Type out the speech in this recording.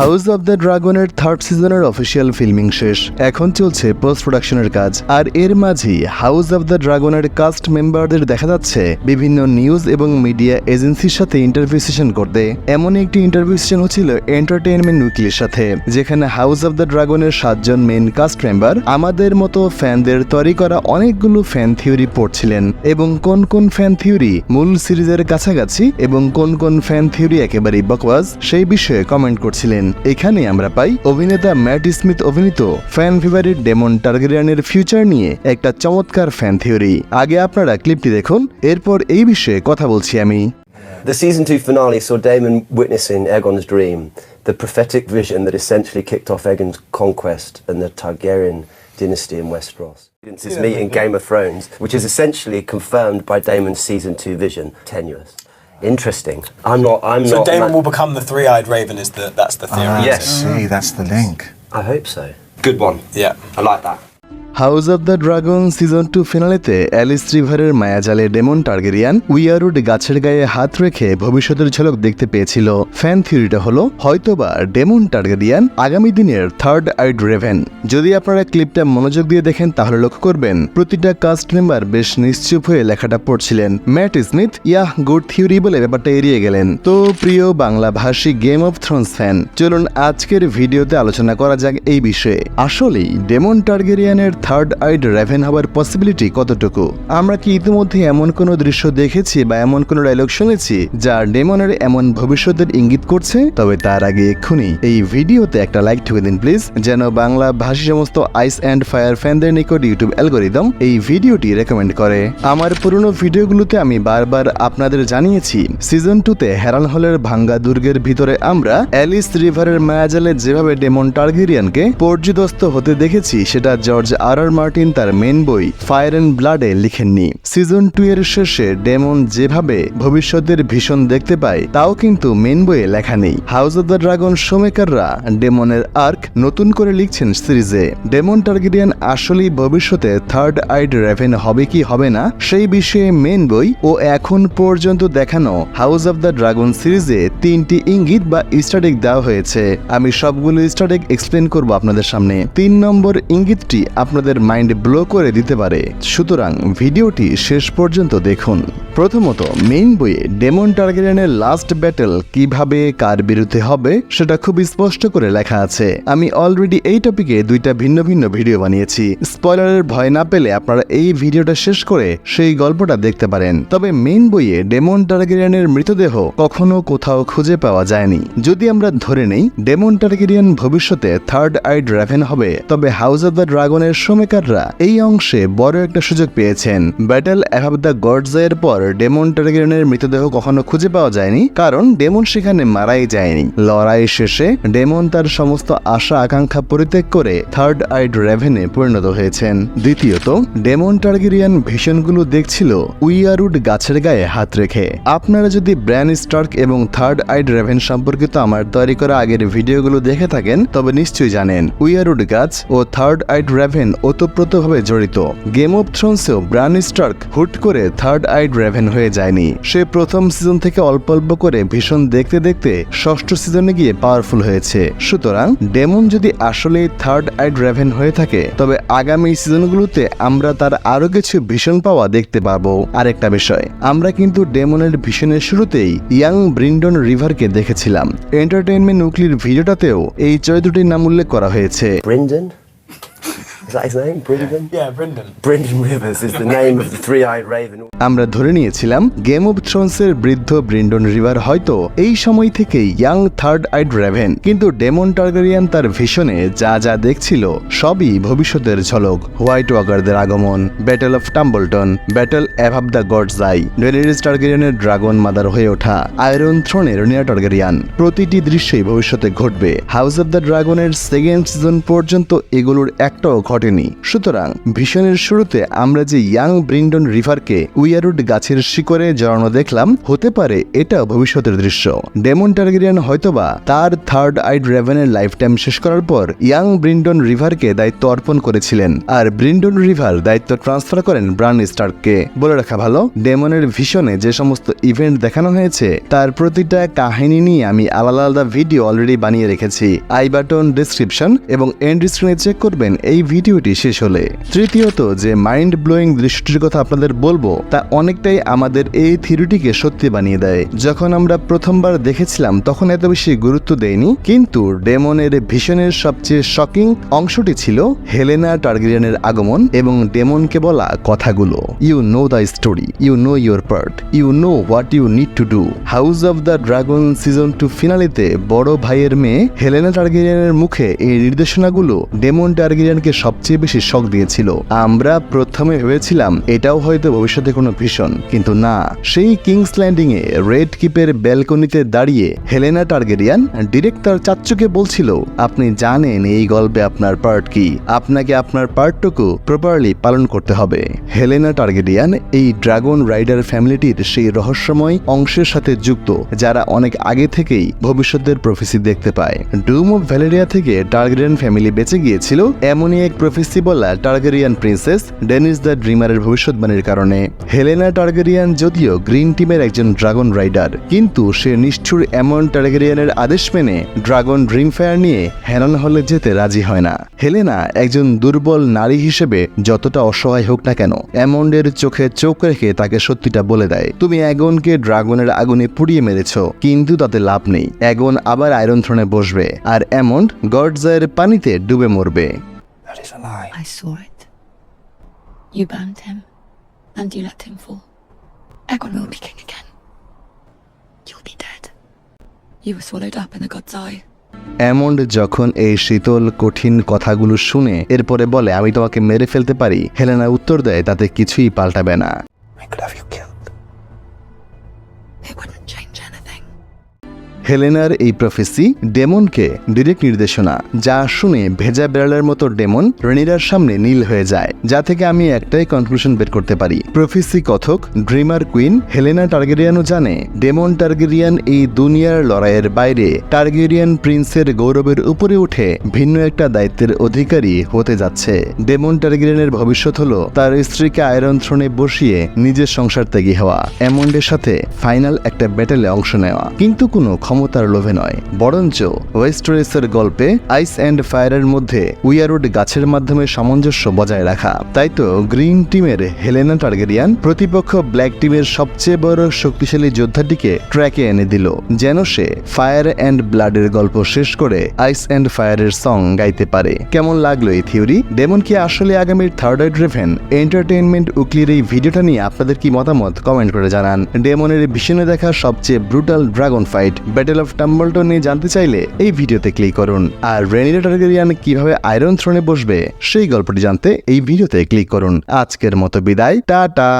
House of the ড্রাগনের third সিজনের official filming শেষ। এখন চলছে পোস্ট প্রোডাকশনের কাজ। আর এর মাঝেই হাউস অব দ্য ড্রাগনের কাস্ট মেম্বারদের দেখা যাচ্ছে বিভিন্ন নিউজ এবং মিডিয়া এজেন্সির সাথে ইন্টারভিউ সেশন করতে। এমন একটি ইন্টারভিউ সেশন হচ্ছিল এন্টারটেইনমেন্ট উইকলির সাথে, যেখানে হাউস অব দ্য ড্রাগনের সাতজন মেন কাস্ট মেম্বার আমাদের মতো ফ্যানদের তৈরি করা অনেকগুলো ফ্যান থিওরি পড়ছিলেন এবং কোন কোন ফ্যান থিওরি মূল সিরিজের কাছাকাছি এবং কোন কোন ফ্যান থিওরি একেবারেই বকওয়াজ সেই বিষয়ে কমেন্ট করছিলেন। এখানে আমরা পাই অভিনেতা ম্যাট স্মিথ অভিনীত ফ্যান ফেভারিট ডেমন টার্গেরিয়ানের ফিউচার নিয়ে একটা চমৎকার ফ্যান থিওরি আগে আপনারা ক্লিপটি দেখুন এরপর এই বিষয়ে কথা বলছি আমি The season two finale saw Damon witnessing Aegon's dream, the prophetic vision that essentially kicked off Aegon's conquest and the Targaryen dynasty in Westeros. His meeting Game of Thrones, which is essentially confirmed by Damon's season two vision. Tenuous. Interesting. I'm not. I'm So not. So Damon ma- will become the three-eyed raven. Is the that's the theory? Ah, Yes. See, that's the link. I hope so. Good one. Yeah. I like that. House of the dragon season two ফিনালেতে Alys রিভারের মায়াজালে Daemon Targaryen weirwood গাছের গায়ে হাত রেখে ভবিষ্যতের ঝলক দেখতে পেয়েছিল। ফ্যান থিওরিটা হলো, হয়তোবা ডেমন টার্গেরিয়ান আগামী দিনের থার্ড আইড রেভেন। যদি আপনারা ক্লিপটা মনোযোগ দিয়ে দেখেন, তাহলে লক্ষ্য করবেন, প্রতিটা কাস্ট মেম্বার বেশ নিশ্চুপ হয়ে লেখাটা পড়ছিলেন। Matt Smith, yeah, good theory বলে ব্যাপারটা এড়িয়ে গেলেন। তো প্রিয় বাংলা ভাষী গেম অফ থ্রোনস ফ্যান চলুন আজকের ভিডিওতে আলোচনা করা যাক এই বিষয়ে। আসলেই, ডেমন টার্গেরিয়ানের থার্ড আইড রেভেন হওয়ার পসিবিলিটি কতটুকু? আমরা কি ইতিমধ্যে এমন কোনো দৃশ্য দেখেছি বা এমন কোনো ডায়লগ শুনেছি যা ডেমনের এমন ভবিষ্যতের ইঙ্গিত করছে? তবে তার আগে এক্ষুনি এই ভিডিওতে একটা লাইক ঠুকে দিন প্লিজ যেন বাংলা ভাষী সমস্ত আইস অ্যান্ড ফায়ার ফ্যানদের নিকট ইউটিউব অ্যালগোরিদম এই ভিডিওটি রেকমেন্ড করে। আমার পুরনো ভিডিওগুলোতে আমি বারবার আপনাদের জানিয়েছি সিজন টুতে হেরান হলের ভাঙ্গা দুর্গের ভিতরে আমরা অ্যালিস রিভারের মায়াজালে যেভাবে ডেমন টার্গেরিয়ানকে পর্যদস্ত হতে দেখেছি, সেটা জর্জ আর আর মার্টিন তার মেন বই ফায়ার অ্যান্ড ব্লাডে লিখেননি। সিজন টু এর শেষে ডেমন যেভাবে ভবিষ্যতের ভীষণ দেখতে পায়, তাও কিন্তু মেন বইয়ে লেখা নেই। হাউস অব দ্য ড্রাগন শোমেকাররা ডেমনের আর্ক নতুন করে লিখছেন সিরিজে। ডেমন টার্গেরিয়ান আসলেই ভবিষ্যতে থার্ড আইড রেভেন হবে কি হবে না, সেই বিষয়ে মেন বই ও এখন পর্যন্ত দেখানো হাউস অব দ্য ড্রাগন সিরিজে তিনটি ইঙ্গিত বা স্টাডিক দেওয়া হয়েছে। আমি সবগুলো স্টাডিক এক্সপ্লেন করব আপনাদের সামনে। তিন নম্বর ইঙ্গিতটি আপনাদের মাইন্ড ব্লো করে দিতে পারে। সুতরাং ভিডিওটি শেষ পর্যন্ত দেখুন। প্রথমত মেইন বইয়ে ডেমন টার্গেরিয়ানের লাস্ট ব্যাটেল কীভাবে কার বিরুদ্ধে হবে, সেটা খুব স্পষ্ট করে লেখা আছে। আমি অলরেডি এই টপিকে দুইটা ভিন্ন ভিন্ন ভিডিও বানিয়েছি। স্পয়লারের ভয় না পেলে আপনারা এই ভিডিওটা শেষ করে সেই গল্পটা দেখতে পারেন। তবে মেইন বইয়ে ডেমন টার্গেরিয়ানের মৃতদেহ কখনো কোথাও খুঁজে পাওয়া যায়নি। যদি আমরা ধরে নেই ডেমন টার্গেরিয়ান ভবিষ্যতে থার্ড আইড রেভেন হবে, তবে হাউস অব দ্য ড্রাগনের শ্রমিকাররা এই অংশে বড় একটা সুযোগ পেয়েছেন। ব্যাটেল অ্যাভাব দ্য গডস এর পর ডেমন টার্গেরিয়ানের মৃতদেহ কখনো খুঁজে পাওয়া যায়নি, কারণ ডেমন সেখানে মারাই যায়নি। লড়াই শেষে ডেমন তার সমস্ত আশা আকাঙ্ক্ষা পরিত্যাগ করে থার্ড আইড রেভেনে পরিণত হয়েছেন। দ্বিতীয়ত, ডেমন টার্গেরিয়ান ভীষণগুলো দেখছিল উইয়ারুড গাছের গায়ে হাত রেখে। আপনারা যদি ব্র্যান স্টার্ক এবং থার্ড আইড রেভেন সম্পর্কিত আমার তৈরি করা আগের ভিডিওগুলো দেখে থাকেন, তবে নিশ্চয়ই জানেন উইয়ারুড গাছ ও থার্ড আইড রেভেন ওতপ্রোতভাবে জড়িত। গেম অফ থ্রোনসেও ব্র্যান স্টার্ক হুট করে থার্ড আইড রেভেন হয়ে যায়নি। সে প্রথম সিজন থেকে অল্প অল্প করে ভীষণ দেখতে দেখতে ষষ্ঠ সিজনে গিয়ে পাওয়ারফুল হয়েছে। সুতরাং ডেমন যদি আসলে থার্ড আইড রেভেন হয়ে থাকে, তবে আগামী সিজনগুলোতে আমরা তার আরও কিছু ভীষণ পাওয়া দেখতে পাবো। আরেকটা বিষয়, আমরা কিন্তু ডেমনের ভীষণের শুরুতেই ইয়াং ব্রিন্ডন রিভারকে দেখেছিলাম। এন্টারটেইনমেন্ট উইকলির ভিডিওটাতেও এই চরিত্রটির নাম উল্লেখ করা হয়েছে. Is that his name? Bryndon. Yeah, Brendan. Bryndon Rivers is the name of the three-eyed raven. আমরা ধরে নিয়েছিলাম গেম অফ থ্রোনসের বৃদ্ধ ব্রিন্ডন রিভার হয়তো এই সময় থেকে ইয়াং থার্ড আইড রেভেন কিন্তু ডেমন টার্গেরিয়ান তার ভিশনে যা যা দেখছিল সবই ভবিষ্যতের ঝলক হোয়াইট ওয়াকারদের আগমন battle of Tumbleton battle above the gods eye Daenerys টার্গেরিয়ানের dragon mother হয়ে ওঠা আয়রন থ্রোনের নিয়া টার্গেরিয়ান প্রতিটি দৃশ্যই ভবিষ্যতে ঘটবে হাউস অব দ্য ড্রাগনের সেকেন্ড সিজন পর্যন্ত এগুলোর একটাও ঘটে ঘটেনি। সুতরাং ভীষণের শুরুতে আমরা যে ইয়াং ব্রিন্ডন রিভারকে উইয়ারুড গাছের শিকড়ে জড়ানো দেখলাম, হতে পারে এটা ভবিষ্যতের দৃশ্য। ডেমন টার্গেরিয়ান হয়তোবা তার থার্ড আইড রেভেনের লাইফ টাইম শেষ করার পর ইয়াং ব্রিন্ডন রিভারকে দায়িত্ব অর্পণ করেছিলেন। আর ব্রিন্ডন রিভার দায়িত্ব ট্রান্সফার করেন ব্রান স্টার্ককে। বলে রাখা ভালো, ডেমনের ভিশনে যে সমস্ত ইভেন্ট দেখানো হয়েছে, তার প্রতিটা কাহিনী নিয়ে আমি আলাদা আলাদা ভিডিও অলরেডি বানিয়ে রেখেছি। আই বাটন ডিসক্রিপশন এবং এন্ড স্ক্রিনে চেক করবেন এই ভিডিওটি শেষ হলে তৃতীয়ত যে মাইন্ড ব্লোয়িং দৃশ্যটির কথা আপনাদের বলব, তা অনেকটাই আমাদের এই থিওরিটিকে সত্যি বানিয়ে দেয়। যখন আমরা প্রথমবার দেখেছিলাম, তখন এত বেশি গুরুত্ব দেয়নি, কিন্তু ডেমনের ভিশনের সবচেয়ে শকিং অংশটি ছিল হেলেনা টার্গেরিয়ানের আগমন এবং ডেমনকে বলা কথাগুলো। You know the story you know your part you know what you need to do house of the dragon season two ফিনালিতে বড় ভাইয়ের মেয়ে হেলেনা টার্গেরিয়ানের মুখে এই নির্দেশনাগুলো ডেমন টার্গেরিয়ানকে সবচেয়ে বেশি শক দিয়েছিল। আমরা প্রথমে ভেবেছিলাম, এটাও হয়তো ভবিষ্যতে কোনো ভীষণ, কিন্তু না। সেই কিংস ল্যান্ডিং এ রেড কিপের ব্যালকনিতে দাঁড়িয়ে হেলেনা টার্গেরিয়ান ডিরেক্ট তার চাচ্চুকে বলছিল, আপনি জানেন এই গল্পে আপনার পার্ট কি। আপনাকে আপনার পার্টটুকু প্রপারলি পালন করতে হবে। হেলেনা টার্গেরিয়ান এই ড্রাগন রাইডার ফ্যামিলিটির সেই রহস্যময় অংশের সাথে যুক্ত, যারা অনেক আগে থেকেই ভবিষ্যতের প্রফেসি দেখতে পায়। ডুম অফ ভ্যালেরিয়া থেকে টার্গেরিয়ান ফ্যামিলি বেঁচে গিয়েছিল, এমনই এক প্রফেসি বলা টার্গেরিয়ান প্রিন্সেস ডেনিস দ্য ড্রিমারের ভবিষ্যৎবাণীর কারণে। হেলেনা টার্গেরিয়ান যদিও গ্রিন টিমের একজন ড্রাগন রাইডার কিন্তু সে নিষ্ঠুর এমন টার্গেরিয়ানের আদেশ মেনে ড্রাগন ড্রিম ফায়ার নিয়ে হ্যানন হলে যেতে রাজি হয় না। হেলেনা একজন দুর্বল নারী হিসেবে যতটা অসহায় হোক না কেন অ্যামন্ডের চোখে চোখ রেখে তাকে সত্যিটা বলে দেয়, তুমি অ্যাগনকে ড্রাগনের আগুনে পুড়িয়ে মেরেছ, কিন্তু তাতে লাভ নেই। অ্যাগন আবার আয়রন থ্রোনে বসবে, আর অ্যামন্ড গডজায়ের পানিতে ডুবে মরবে। That is a lie. I saw it. You burned him, and you let him fall. Egon will be king again. You'll be dead. You were swallowed up in the god's eye. Aemond যখন এই শীতল কঠিন কথাগুলো শুনে এরপরে বলে আমি তোমাকে মেরে ফেলতে পারি হেলেনা উত্তর দেয় তাতে কিছুই পাল্টাবে না I could have you killed. হেলেনার এই প্রফেসি ডেমনকে ডিরেক্ট নির্দেশনা, যা শুনে ভেজা বেড়ালের মতো ডেমন রেনিরার সামনে নীল হয়ে যায়, যা থেকে আমি একটাই কনক্লুশন বের করতে পারি। প্রফেসি কথক, ড্রিমার কুইন, হেলেনা টার্গেরিয়ানও জানে, ডেমন টার্গেরিয়ান এই দুনিয়ার লড়াইয়ের বাইরে টার্গেরিয়ান প্রিন্সের গৌরবের উপরে উঠে ভিন্ন একটা দায়িত্বের অধিকারী হতে যাচ্ছে। ডেমন টার্গেরিয়ানের ভবিষ্যৎ হলো তার স্ত্রীকে আয়রন থ্রোনে বসিয়ে নিজের সংসার ত্যাগী হওয়া অ্যামন্ডের সাথে ফাইনাল একটা ব্যাটেলে অংশ নেওয়া। কিন্তু কোনো ক্ষমতার লোভে নয়। বরঞ্চ ওয়েস্টরেসের গল্পে আইস অ্যান্ড ফায়ারের মধ্যে উইয়ারুড গাছের মাধ্যমে সামঞ্জস্য বজায় রাখা। তাই তো গ্রিন টিমের হেলেনা টার্গেরিয়ান প্রতিপক্ষ ব্ল্যাক টিমের সবচেয়ে বড় শক্তিশালী যোদ্ধাটিকে ট্র্যাকে এনে দিল, যেন সে ফায়ার অ্যান্ড ব্লাডের গল্প শেষ করে আইস অ্যান্ড ফায়ারের সং গাইতে পারে। কেমন লাগল এই থিওরি ডেমন কি আসলে আগামীর থার্ড আই ড্রেভেন এন্টারটেইনমেন্ট উকলির এই ভিডিওটা নিয়ে আপনাদের কি মতামত? কমেন্ট করে জানান। ডেমনের ভীষণে দেখা সবচেয়ে brutal dragon fight battle of Tumbleton নিয়ে জানতে চাইলে এই ভিডিওতে ক্লিক করুন। আর রেনিরা টার্গেরিয়ান কীভাবে আয়রন থ্রোনে বসবে, সেই গল্পটি জানতে এই ভিডিওতে ক্লিক করুন। আজকের মতো বিদায়, টাটা!